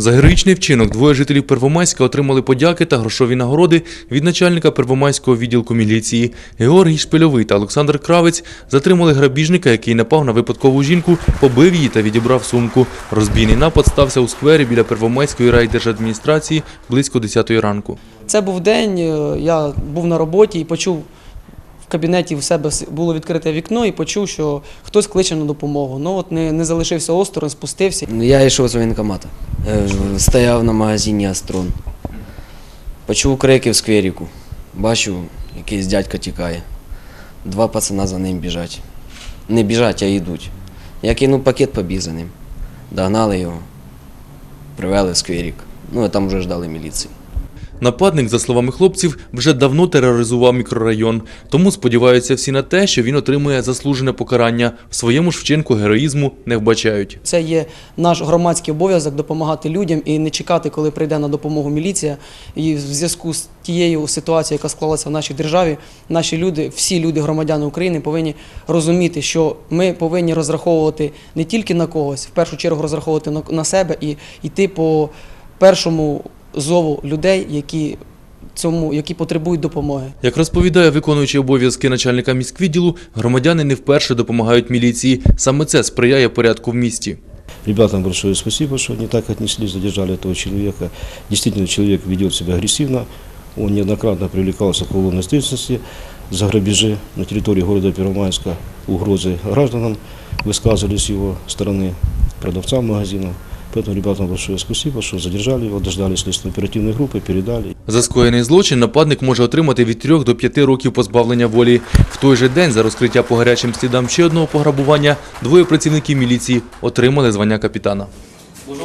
За героїчний вчинок двоє жителів Первомайська отримали подяки та грошові нагороди від начальника Первомайського відділку міліції. Георгій Шпильовий та Олександр Кравець затримали грабіжника, який напав на випадкову жінку, побив її та відібрав сумку. Розбійний напад стався у сквері біля Первомайської райдержадміністрації близько 10 ранку. Це був день, е, я був на роботі і почув в кабінеті в себе було відкрите вікно і почув, що хтось кличе на допомогу. Ну от не, не залишився осторонь, спустився. Я йшов з воєнкомата. Е, Стояв на магазині Астрон. Почув крики в скверіку. Бачу, якийсь дядько тікає. Два пацана за ним біжать. Не біжать, а йдуть. Я кинув пакет, побіг за ним. Догнали його, привели в скверік. Ну, а там вже ждали міліції. Нападник, за словами хлопців, вже давно тероризував мікрорайон, тому сподіваються всі на те, що він отримує заслужене покарання. В своєму ж вчинку героїзму не вбачають. Це є наш громадський обов'язок допомагати людям і не чекати, коли прийде на допомогу міліція. І в зв'язку з тією ситуацією, яка склалася в нашій державі, наші люди, всі люди, громадяни України, повинні розуміти, що ми повинні розраховувати не тільки на когось, в першу чергу розраховувати на, себе і йти по першому зову людей, які цьому, які потребують допомоги. Як розповідає виконуючий обов'язки начальника міськвідділу, громадяни не вперше допомагають міліції. Саме це сприяє порядку в місті. Ребятам большое спасибо, что они так отнеслись, задержали этого человека. Действительно, человек ведет себя агрессивно. Он неоднократно привлекался к уголовной ответственности за грабежи на территории города Первомайска. Угрозы гражданам высказывались с его стороны, продавцам магазинов. Поэтому ребятам большое спасибо, что задержали его, дождались следственной оперативной группы, передали. За скоєний злочин нападник може отримати від 3 до 5 років позбавлення волі. В той же день за розкриття по гарячим слідам ще одного пограбування двоє працівників міліції отримали звання капітана. Служу